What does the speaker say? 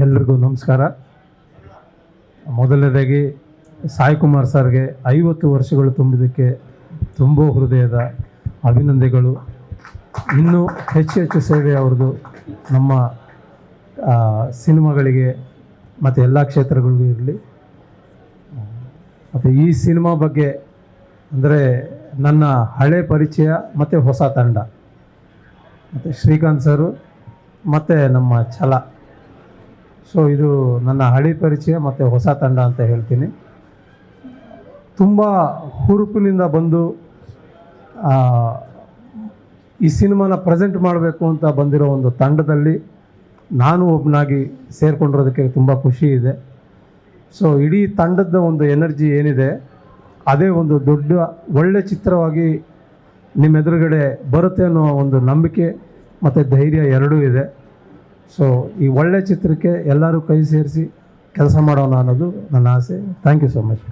ಎಲ್ರಿಗೂ ನಮಸ್ಕಾರ. ಮೊದಲನೇದಾಗಿ ಸಾಯಿ ಕುಮಾರ್ ಸರ್ಗೆ ಐವತ್ತು ವರ್ಷಗಳು ತುಂಬಿದ್ದಕ್ಕೆ ತುಂಬ ಹೃದಯದ ಅಭಿನಂದನೆಗಳು. ಇನ್ನೂ ಹೆಚ್ಚು ಹೆಚ್ಚು ಸೇವೆ ಅವ್ರದ್ದು ನಮ್ಮ ಸಿನಿಮಾಗಳಿಗೆ ಮತ್ತು ಎಲ್ಲ ಕ್ಷೇತ್ರಗಳಿಗೂ ಇರಲಿ. ಮತ್ತು ಈ ಸಿನಿಮಾ ಬಗ್ಗೆ ಅಂದರೆ ನನ್ನ ಹಳೆ ಪರಿಚಯ ಮತ್ತು ಹೊಸ ತಂಡ. ಮತ್ತು ಶ್ರೀಕಾಂತ್ ಸರು ಮತ್ತು ನಮ್ಮ ಛಲ. ಸೊ ಇದು ನನ್ನ ಹಳೆ ಪರಿಚಯ ಮತ್ತು ಹೊಸ ತಂಡ ಅಂತ ಹೇಳ್ತೀನಿ. ತುಂಬ ಹುರುಪಿನಿಂದ ಬಂದು ಈ ಸಿನಿಮಾನ ಪ್ರೆಸೆಂಟ್ ಮಾಡಬೇಕು ಅಂತ ಬಂದಿರೋ ಒಂದು ತಂಡದಲ್ಲಿ ನಾನು ಒಬ್ಬನಾಗಿ ಸೇರಿಕೊಂಡಿರೋದಕ್ಕೆ ತುಂಬ ಖುಷಿ ಇದೆ. ಸೊ ಇಡೀ ತಂಡದ ಒಂದು ಎನರ್ಜಿ ಏನಿದೆ, ಅದೇ ಒಂದು ದೊಡ್ಡ ಒಳ್ಳೆ ಚಿತ್ರವಾಗಿ ನಿಮ್ಮ ಎದುರುಗಡೆ ಬರುತ್ತೆ ಅನ್ನೋ ಒಂದು ನಂಬಿಕೆ ಮತ್ತು ಧೈರ್ಯ ಎರಡೂ ಇದೆ. ಸೊ ಈ ಒಳ್ಳೆ ಚಿತ್ರಕ್ಕೆ ಎಲ್ಲರೂ ಕೈ ಸೇರಿಸಿ ಕೆಲಸ ಮಾಡೋಣ ಅನ್ನೋದು ನನ್ನ ಆಸೆ. Thank you so much